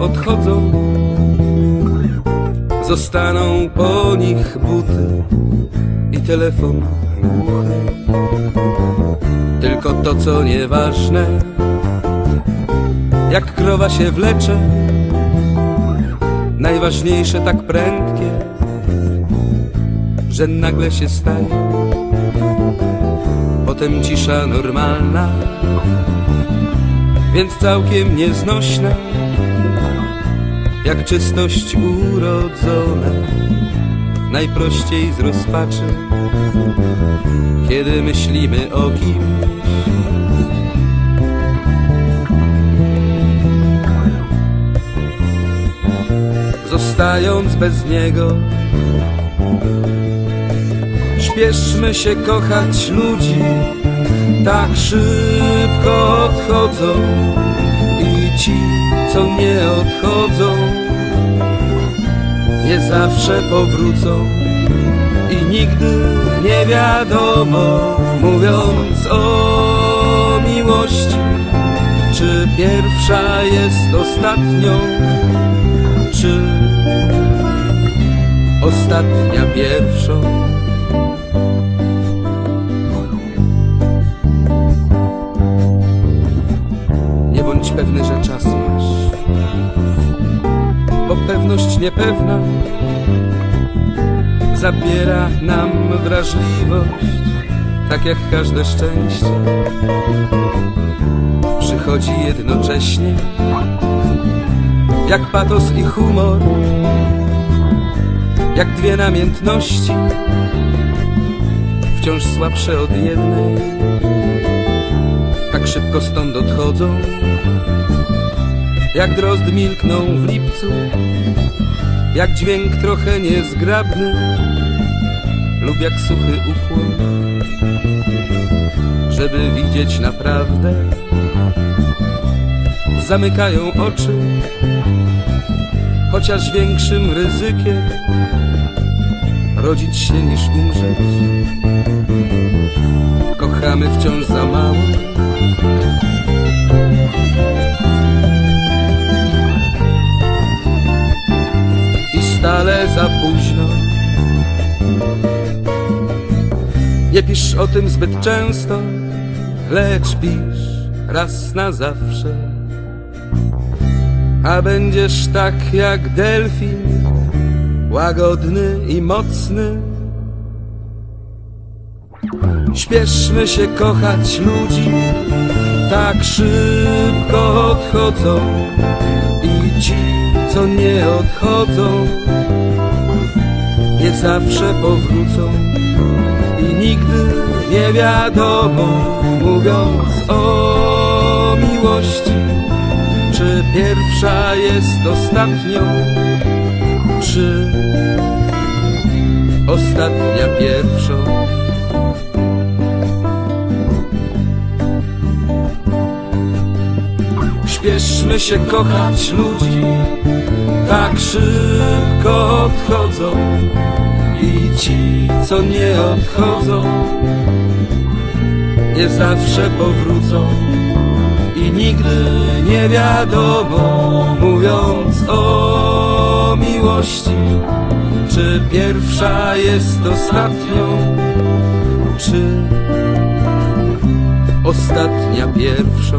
odchodzą, zostaną po nich buty i telefon. Tylko to, co nieważne, jak krowa się wlecze, najważniejsze tak prędkie, że nagle się staje. Potem cisza normalna, więc całkiem nieznośna, jak czystość urodzona, najprościej z rozpaczy, kiedy myślimy o kimś. Zostając bez niego, śpieszmy się kochać ludzi, tak szybko odchodzą i ci, co nie odchodzą, nie zawsze powrócą i nigdy nie wiadomo, mówiąc o miłości, czy pierwsza jest ostatnią, czy ostatnia pierwszą. Pewność niepewna zabiera nam wrażliwość, tak jak każde szczęście. Przychodzi jednocześnie, jak patos i humor, jak dwie namiętności, wciąż słabsze od jednej, tak szybko stąd odchodzą, jak drozd milkną w lipcu, jak dźwięk trochę niezgrabny lub jak suchy ukłon, żeby widzieć naprawdę. Zamykają oczy, chociaż większym ryzykiem rodzić się niż umrzeć. Kochamy wciąż za mało. Nie pisz o tym zbyt często, lecz pisz raz na zawsze. A będziesz tak jak delfin, łagodny i mocny. Śpieszmy się kochać ludzi, tak szybko odchodzą i ci, co nie odchodzą, nie zawsze powrócą i nigdy nie wiadomo, mówiąc o miłości, czy pierwsza jest ostatnią, czy ostatnia pierwszą. Śpieszmy się kochać ludzi, tak szybko odchodzą ci, co nie odchodzą, nie zawsze powrócą i nigdy nie wiadomo, mówiąc o miłości, czy pierwsza jest ostatnią, czy ostatnia pierwszą.